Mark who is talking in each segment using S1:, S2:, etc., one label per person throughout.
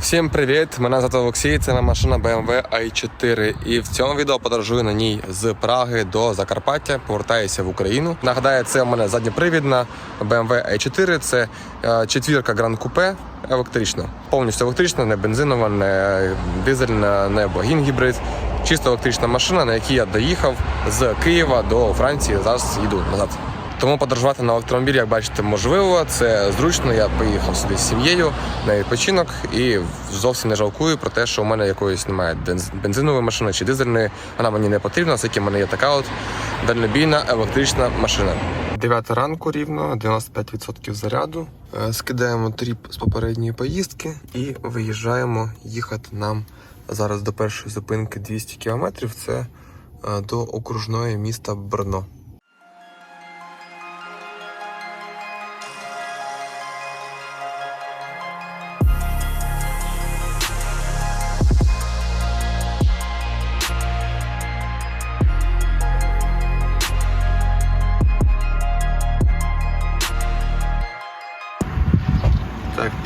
S1: Всім привіт! Мене звати Олексій. Це моя машина BMW i4. І в цьому відео подорожую на ній з Праги до Закарпаття. Повертаюся в Україну. Нагадаю, це у мене задньопривідна BMW i4. Це е, четвірка Grand Coupe електрична. Повністю електрична, не бензинова, не дизельна, не богін гібрид. Чисто електрична машина, на якій я доїхав з Києва до Франції. Зараз їду назад. Тому подорожувати на електромобілі, як бачите, можливо. Це зручно. Я поїхав сюди з сім'єю на відпочинок і зовсім не жалкую про те, що у мене якоїсь немає бензинової машини чи дизельної. Вона мені не потрібна, оскільки в мене є така от дальнобійна електрична машина. 9 ранку рівно, 95% заряду. Е, Скидаємо тріп з попередньої поїздки і виїжджаємо їхати нам зараз до першої зупинки 200 кілометрів. Це е, до окружної міста Брно.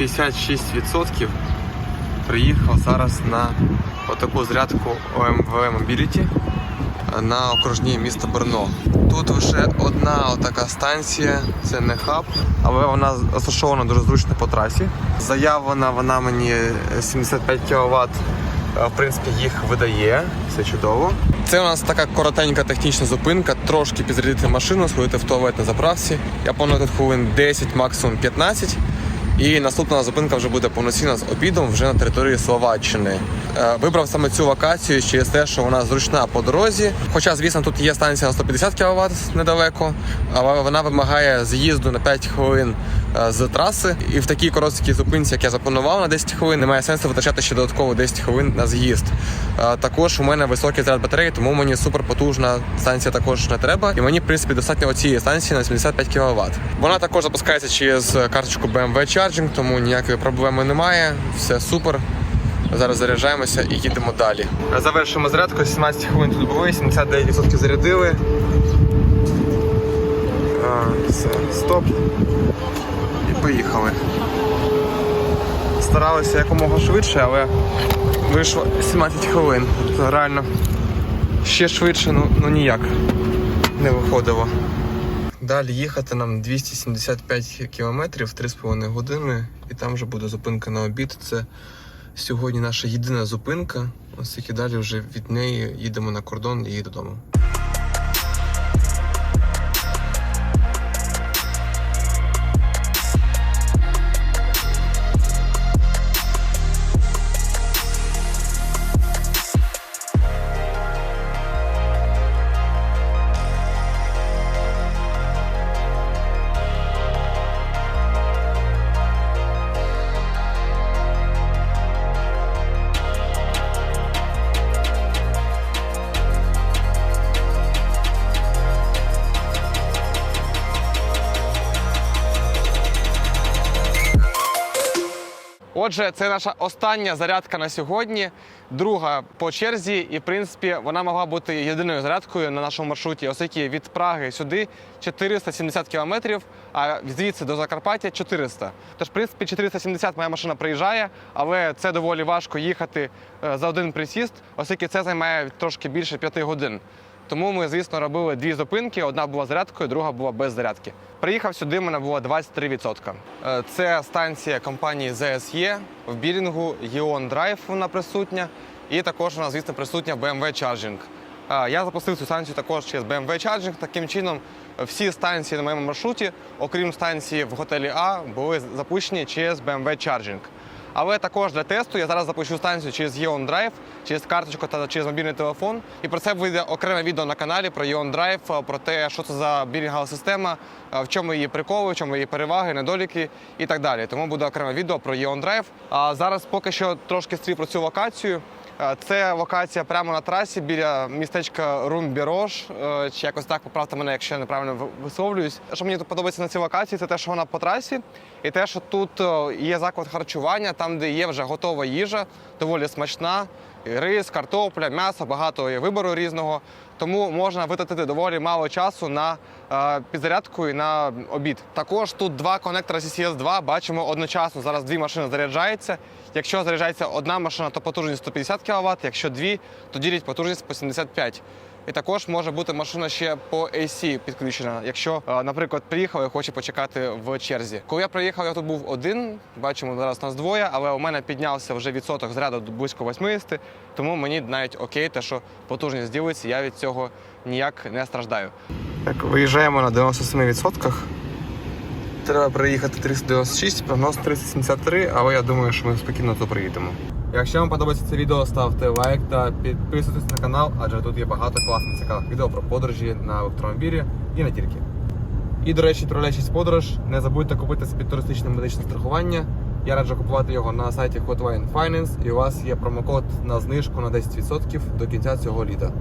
S1: 56% приїхав зараз на отаку зарядку OMV Mobility на окружній міста Брно. Тут лише одна отака станція, це не хаб, але вона розташована дуже зручно по трасі. Заявлена вона мені 75 кВт, в принципі, їх видає, все чудово. Це у нас така коротенька технічна зупинка, трошки підзарядити машину, сходити в туалет на заправці. Я планую тут хвилин 10, максимум 15. І наступна зупинка вже буде повноцінна з обідом вже на території Словаччини. Е, Вибрав саме цю вакацію через те, що вона зручна по дорозі. Хоча, звісно, тут є станція на 150 кВт недалеко, але вона вимагає з'їзду на 5 хвилин з траси. І в такій короткій зупинці, як я запланував на 10 хвилин, немає сенсу витрачати ще додатково 10 хвилин на з'їзд. Е, Також у мене високий заряд батареї, тому мені суперпотужна станція також не треба. І мені, в принципі, достатньо цієї станції на 75 кВт. Вона також запускається через карточку BMW Charging, тому ніякої проблеми немає. Все супер. Зараз заряджаємося і їдемо далі. Завершуємо зарядку, 17 хвилин тут були, 79% зарядили. Все, стоп. Поїхали. Старалися якомога швидше, але вийшло 17 хвилин. Тобто реально ще швидше, ну, ну ніяк не виходило. Далі їхати нам 275 кілометрів, 3,5 години, і там вже буде зупинка на обід. Це сьогодні наша єдина зупинка, оскільки далі вже від неї їдемо на кордон і додому. Отже, це наша остання зарядка на сьогодні, друга по черзі, і в принципі вона могла бути єдиною зарядкою на нашому маршруті, оскільки від Праги сюди 470 кілометрів, а звідси до Закарпаття 400. Тож, в принципі, 470 моя машина приїжджає, але це доволі важко їхати е, за один присіст, оскільки це займає трошки більше 5 годин. Тому ми, звісно, робили дві зупинки. Одна була зарядкою, друга була без зарядки. Приїхав сюди, мене було 23%. Е, Це станція компанії ZSE в білінгу, Yeon Drive вона присутня. І також нас, звісно, присутня BMW Charging. Е, Я запустив цю станцію також через BMW Charging. Таким чином, всі станції на моєму маршруті, окрім станції в готелі А, були запущені через BMW Charging. Але також для тесту я зараз запущу станцію через Yeon Drive, через карточку та через мобільний телефон. І про це вийде окреме відео на каналі про Yeon Drive, про те, що це за білінгова система, в чому її приколи, в чому її переваги, недоліки і так далі. Тому буде окреме відео про Yeon Drive. А зараз поки що трошки стрів про цю локацію. Е, Це локація прямо на трасі біля містечка Румбірош, е, чи якось так поправте мене, якщо я неправильно висловлююсь. Що мені тут подобається на цій локації, це те, що вона по трасі, і те, що тут е, є заклад харчування, там, де є вже готова їжа, доволі смачна. Рис, картопля, м'ясо, багато є вибору різного. тому можна витратити доволі мало часу на е, підзарядку і на обід. Також тут два конектора CCS 2 бачимо одночасно. Зараз дві машини заряджаються. Якщо заряджається одна машина, то потужність 150 кВт, якщо дві, то ділять потужність по 75 і також може бути машина ще по AC підключена, якщо, е, наприклад, приїхав і хоче почекати в черзі. Коли я приїхав, я тут був один. Бачимо, зараз нас двоє, але у мене піднявся вже відсоток заряду до близько 80, тому мені навіть окей, те, що потужність ділиться, я від цього ніяк не страждаю. Так, виїжджаємо на 97%. Треба приїхати 396, прогноз 373, але я думаю, що ми спокійно тут приїдемо. Якщо вам подобається це відео, ставте лайк та підписуйтесь на канал, адже тут є багато класних цікавих відео про подорожі на електромобілі і не тільки. І, до речі, відправляючись подорож, не забудьте купити собі туристичне медичне страхування. Я раджу купувати його на сайті Hotline Finance, і у вас є промокод на знижку на 10% до кінця цього літа.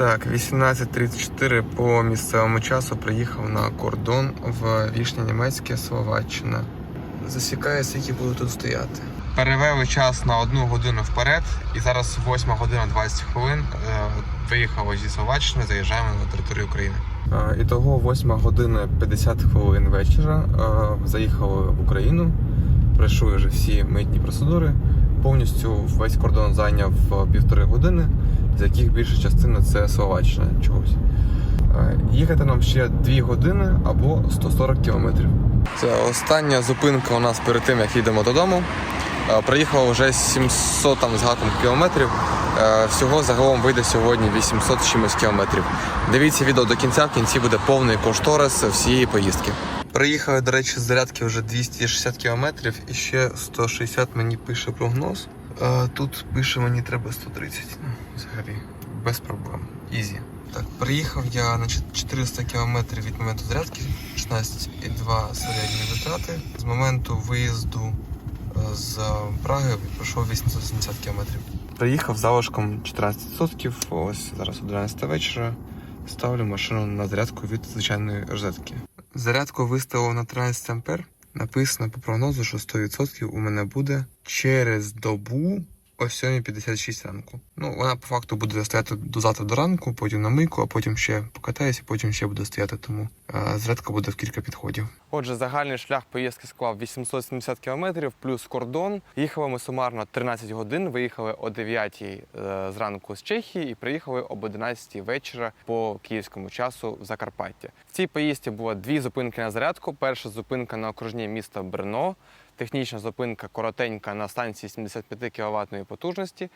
S1: Так, 18.34 по місцевому часу приїхав на кордон в Вішня Німецьке, Словаччина. Засікає, скільки буду тут стояти. Перевели час на одну годину вперед, і зараз 8 година 20 хвилин. Е, Виїхали зі Словаччини, заїжджаємо на територію України. Ітого 8 година 50 хвилин вечора. Е, Заїхали в Україну, пройшли вже всі митні процедури. Повністю весь кордон зайняв е, півтори години, з яких більша частина це Словаччина чогось. Е, Їхати нам ще 2 години або 140 кілометрів. Це остання зупинка у нас перед тим, як їдемо додому. Е, Проїхало вже 700 там з гаком кілометрів. Е, Всього загалом вийде сьогодні 800 з чимось кілометрів. Дивіться відео до кінця, в кінці буде повний кошторис всієї поїздки. Приїхали, до речі, з зарядки вже 260 кілометрів і ще 160 мені пише прогноз. Тут пише мені треба 130. Взагалі, без проблем. Ізі. Так, приїхав я на 400 кілометрів від моменту зарядки, 16,2 середні витрати. З моменту виїзду е, з Праги пройшов 870 кілометрів. Приїхав залишком 14%. Ось зараз 11 вечора. Ставлю машину на зарядку від звичайної розетки. Зарядку виставив на 13 ампер. Написано по прогнозу, що 100% у мене буде через добу о 7.56 ранку. Ну, вона по факту буде стояти до завтра до ранку, потім на мийку, а потім ще покатаюся, потім ще буде стояти, тому е, зарядка буде в кілька підходів. Отже, загальний шлях поїздки склав 870 кілометрів плюс кордон. Їхали ми сумарно 13 годин. Виїхали о 9 е, зранку з Чехії і приїхали об 11 вечора по київському часу в Закарпаття. В цій поїздці було дві зупинки на зарядку. Перша зупинка на окружній міста Брно, технічна зупинка коротенька на станції 75 кВт потужності.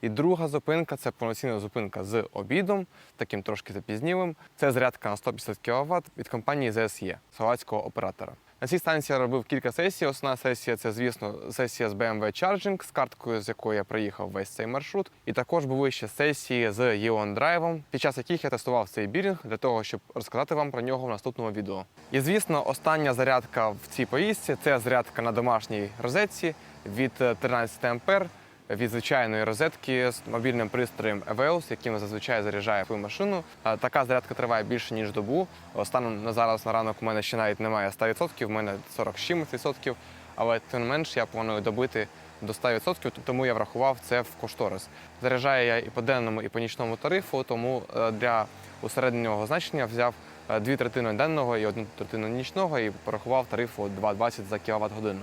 S1: І друга зупинка це повноцінна зупинка з обідом, таким трошки запізнілим. Це зарядка на 150 кВт від компанії ЗСЄ, словацького оператора. На цій станції я робив кілька сесій. Основна сесія це, звісно, сесія з BMW Charging, з карткою, з якої я проїхав весь цей маршрут. І також були ще сесії з Eon Drive, під час яких я тестував цей бірінг для того, щоб розказати вам про нього в наступному відео. І звісно, остання зарядка в цій поїздці це зарядка на домашній розетці від е, 13 ампер від звичайної розетки з мобільним пристроєм EVEOS, яким зазвичай заряджає свою машину. Така зарядка триває більше ніж добу. О, Станом на зараз на ранок у мене ще навіть немає 100%, в мене 40 з чимось відсотків. Але тим не менш я планую добити до 100%, тому я врахував це в кошторис. Заряджаю я і по денному, і по нічному тарифу, тому е, для усереднього значення взяв е, дві третини денного і одну третину нічного і порахував тарифу 2,20 за кіловат годину.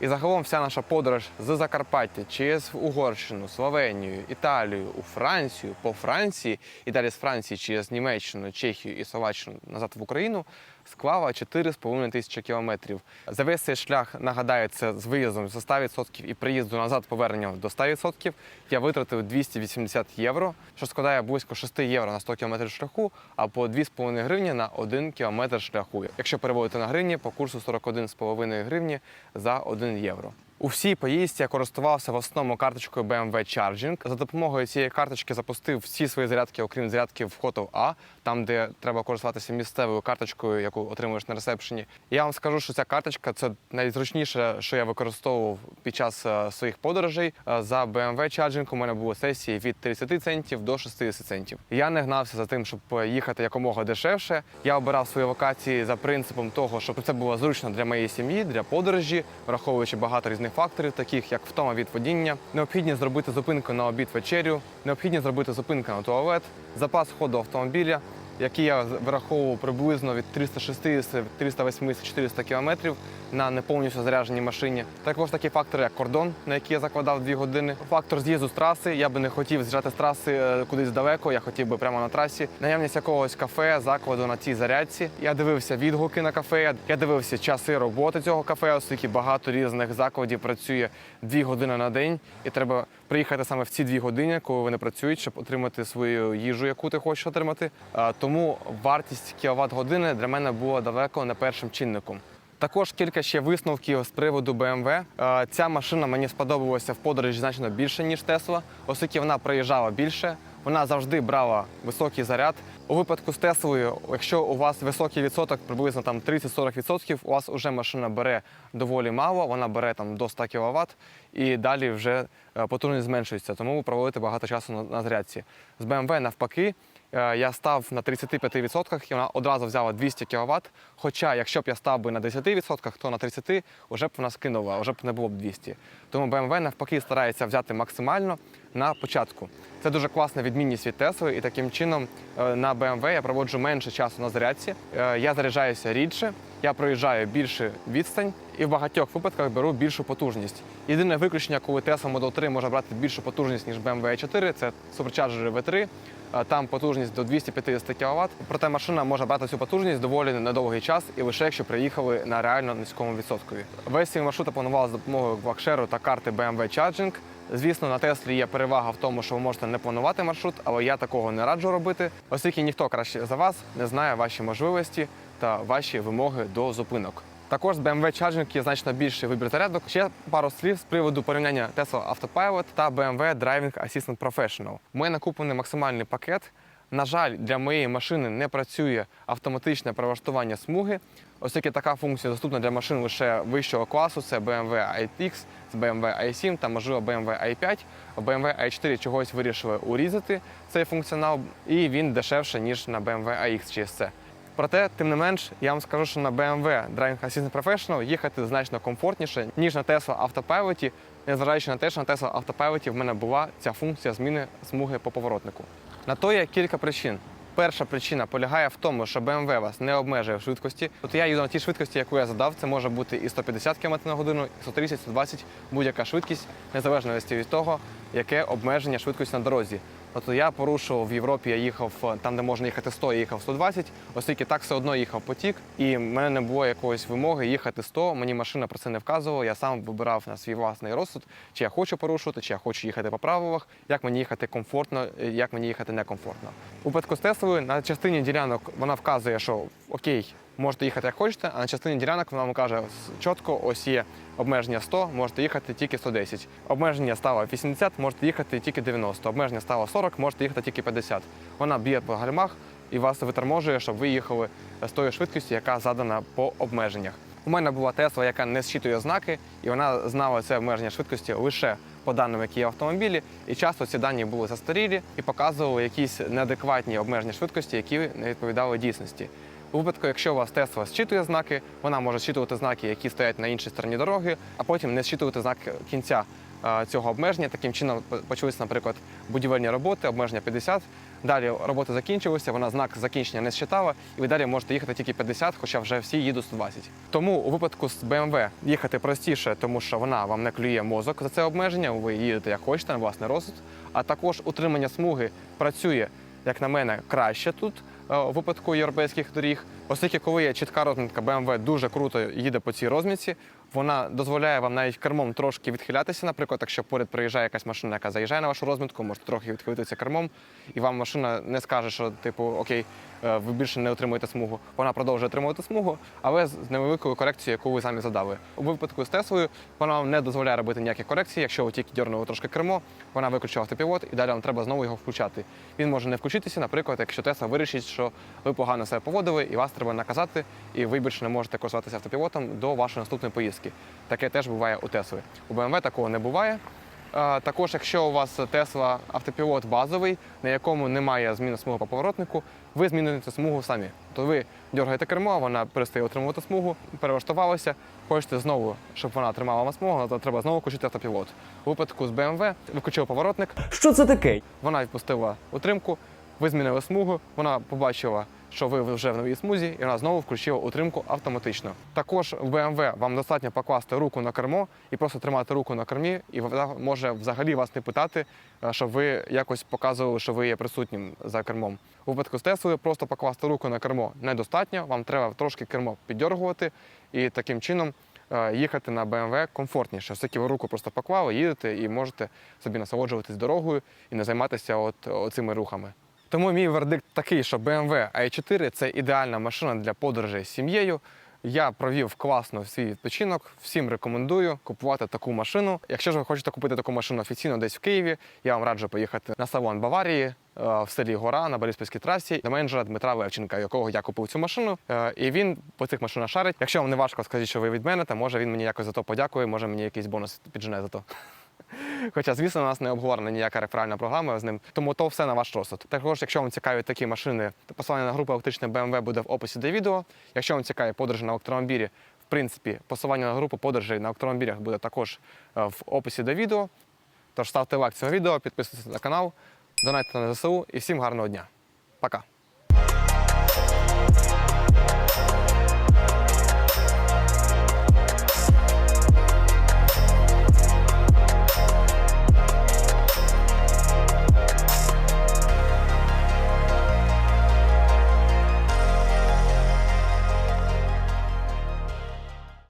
S1: І загалом вся наша подорож з Закарпаття через Угорщину, Словенію, Італію, у Францію, по Франції і далі з Франції через Німеччину, Чехію і Словаччину назад в Україну. Склала 4,5 тисячі кілометрів. За весь цей шлях, нагадаю, це з виїздом за 100% і приїзду назад поверненням до 100%, я витратив 280 євро, що складає близько 6 євро на 100 км шляху, або 2,5 гривні на 1 км шляху. Якщо переводити на гривні, по курсу 41,5 гривні за 1 євро. У всій поїздці я користувався в основному карточкою BMW Charging. За допомогою цієї карточки запустив всі свої зарядки, окрім зарядки в Hotel A, там, де треба користуватися місцевою карточкою, яку отримуєш на ресепшені. Я вам скажу, що ця карточка це найзручніше, що я використовував під час е, своїх подорожей. Е, За BMW Charging у мене були сесії від 30 центів до 60 центів. Я не гнався за тим, щоб їхати якомога дешевше. Я обирав свої локації за принципом того, щоб це було зручно для моєї сім'ї, для подорожі, враховуючи багато різних факторів, таких як втома від водіння, необхідність зробити зупинку на обід вечерю, необхідність зробити зупинку на туалет, запас ходу автомобіля, який я вираховував приблизно від 360, 380, 400 кілометрів на не повністю машині. Також такі фактори, як кордон, на який я закладав 2 години. Фактор з'їзду з траси. Я би не хотів з'їжджати з траси е, кудись далеко, я хотів би прямо на трасі. Наявність якогось кафе, закладу на цій зарядці. Я дивився відгуки на кафе, я дивився часи роботи цього кафе, оскільки багато різних закладів працює 2 години на день, і треба приїхати саме в ці дві години, коли вони працюють, щоб отримати свою їжу, яку ти хочеш отримати. Тому вартість кіловат години для мене була далеко не першим чинником. Також кілька ще висновків з приводу BMW. Ця машина мені сподобалася в подорожі значно більше, ніж Тесла, оскільки вона проїжджала більше. Вона завжди брала високий заряд. У випадку з Теслою, якщо у вас високий відсоток, приблизно там 30-40%, у вас вже машина бере доволі мало, вона бере там до 100 кВт, і далі вже е, потужність зменшується, тому ви проводите багато часу на, зарядці. З BMW навпаки, я став на 35% і вона одразу взяла 200 кВт. Хоча, якщо б я став би на 10%, то на 30% вже б вона скинула, вже б не було б 200. Тому BMW навпаки старається взяти максимально на початку. Це дуже класна відмінність від Тесли, і таким чином е, на BMW я проводжу менше часу на зарядці. Е, Я заряджаюся рідше, я проїжджаю більше відстань і в багатьох випадках беру більшу потужність. Єдине виключення, коли Tesla Model 3 може брати більшу потужність, ніж BMW i4, це суперчарджери V3. Там потужність до 250 кВт. Проте машина може брати цю потужність доволі недовгий час і лише якщо приїхали на реально низькому відсоткові. Весь цей маршрут планував за допомогою квакшеру та карти BMW Charging. Звісно, на Теслі є перевага в тому, що ви можете не планувати маршрут, але я такого не раджу робити, оскільки ніхто краще за вас не знає ваші можливості та ваші вимоги до зупинок. Також з BMW Charging є значно більший вибір зарядок. Ще пару слів з приводу порівняння Tesla Autopilot та BMW Driving Assistant Professional. У мене куплений максимальний пакет. На жаль, для моєї машини не працює автоматичне прилаштування смуги, оскільки така функція доступна для машин лише вищого класу. Це BMW iX, BMW i7 та можливо BMW i5. BMW i4 чогось вирішили урізати цей функціонал, і він дешевше ніж на BMW iX через це. Проте, тим не менш, я вам скажу, що на BMW Driving Assistant Professional їхати значно комфортніше, ніж на Tesla Autopilot, незважаючи на те, що на Tesla Autopilot в мене була ця функція зміни смуги по поворотнику. На то є кілька причин. Перша причина полягає в тому, що BMW вас не обмежує в швидкості. От я їду на тій швидкості, яку я задав. Це може бути і 150 км на годину, і 130, 120, будь-яка швидкість, незалежно від того, яке обмеження швидкості на дорозі. Тобто я порушував в Європі, я їхав е, там, де можна їхати 100, я їхав 120, оскільки так все одно їхав потік, і в мене не було якоїсь вимоги їхати 100, Мені машина про це не вказувала. Я сам вибирав на свій власний розсуд, чи я хочу порушувати, чи я хочу їхати по правилах, як мені їхати комфортно, е, як мені їхати некомфортно. У випадку з Теслою на частині ділянок вона вказує, що окей, можете їхати як хочете, а на частині ділянок вона вам каже чітко, ось є обмеження 100, можете їхати тільки 110. Обмеження стало 80, можете їхати тільки 90. Обмеження стало 40, можете їхати тільки 50. Вона б'є по гальмах і вас виторможує, щоб ви їхали з тою швидкістю, яка задана по обмеженнях. У мене була Тесла, яка не зчитує знаки, і вона знала це обмеження швидкості лише по даним, які є в автомобілі, і часто ці дані були застарілі і показували якісь неадекватні обмеження швидкості, які не відповідали дійсності. У випадку, якщо у вас Тесла зчитує знаки, вона може зчитувати знаки, які стоять на іншій стороні дороги, а потім не зчитувати знак кінця цього обмеження. Таким чином по- почалися, наприклад, будівельні роботи, обмеження 50. Далі роботи закінчилися, вона знак закінчення не считала, і ви далі можете їхати тільки 50, хоча вже всі їдуть 120. Тому у випадку з BMW їхати простіше, тому що вона вам не клює мозок за це обмеження, ви їдете як хочете на власний розсуд. А також утримання смуги працює, як на мене, краще тут. Е, у випадку європейських доріг. Оскільки, коли є чітка розмітка, BMW дуже круто їде по цій розмітці. Вона дозволяє вам навіть кермом трошки відхилятися. Наприклад, якщо поряд приїжджає якась машина, яка заїжджає на вашу розмітку, можете трохи відхилитися кермом, і вам машина не скаже, що типу окей, е, ви більше не отримуєте смугу. Вона продовжує отримувати смугу, але з невеликою корекцією, яку ви самі задали. У випадку з Теслою вона вам не дозволяє робити ніяких корекцій. Якщо ви тільки дьорнули трошки кермо, вона виключила автопілот, і далі вам треба знову його включати. Він може не включитися, наприклад, якщо Тесла вирішить, що ви погано себе поводили, і вас треба наказати, і ви більше не можете користуватися автопілотом до вашої наступної поїздки. Таке теж буває у Тесли. У BMW такого не буває. Також, якщо у вас Тесла автопілот базовий, на якому немає зміни смуги по поворотнику, ви змінюєте смугу самі. То ви дергаєте кермо, вона перестає отримувати смугу, перелаштувалася. Хочете знову, щоб вона тримала вам смугу, то треба знову включити автопілот. У випадку з BMW ви включили поворотник,
S2: Що це таке?
S1: вона відпустила утримку, ви змінили смугу, вона побачила, що ви вже в новій смузі, і вона знову включила утримку автоматично. Також в BMW вам достатньо покласти руку на кермо і просто тримати руку на кермі, і вона може взагалі вас не питати, е, щоб ви якось показували, що ви є присутнім за кермом. У випадку з Теслою просто покласти руку на кермо недостатньо, вам треба трошки кермо піддергувати і таким чином. е, Їхати на BMW комфортніше, оскільки ви руку просто поклали, їдете і можете собі насолоджуватись дорогою і не займатися от цими рухами. Тому мій вердикт такий, що BMW i4 це ідеальна машина для подорожей з сім'єю. Я провів класно свій відпочинок. Всім рекомендую купувати таку машину. Якщо ж ви хочете купити таку машину офіційно десь в Києві, я вам раджу поїхати на салон Баварії е, в селі Гора на Бориспільській трасі до менеджера Дмитра Левченка, якого я купив цю машину. Е, І він по цих машинах шарить. Якщо вам не важко, скажіть, що ви від мене, то може він мені якось за то подякує, може мені якийсь бонус піджене за то. Хоча, звісно, у нас не обговорена ніяка реферальна програма з ним, тому то все на ваш розсуд. Також, якщо вам цікаві такі машини, то посилання на групу електричне BMW буде в описі до відео. Якщо вам цікаві подорожі на електромобілі, в принципі, посилання на групу подорожей на електромобілях буде також е, в описі до відео. Тож ставте лайк цього відео, підписуйтесь на канал, донайте на ЗСУ і всім гарного дня. Пока!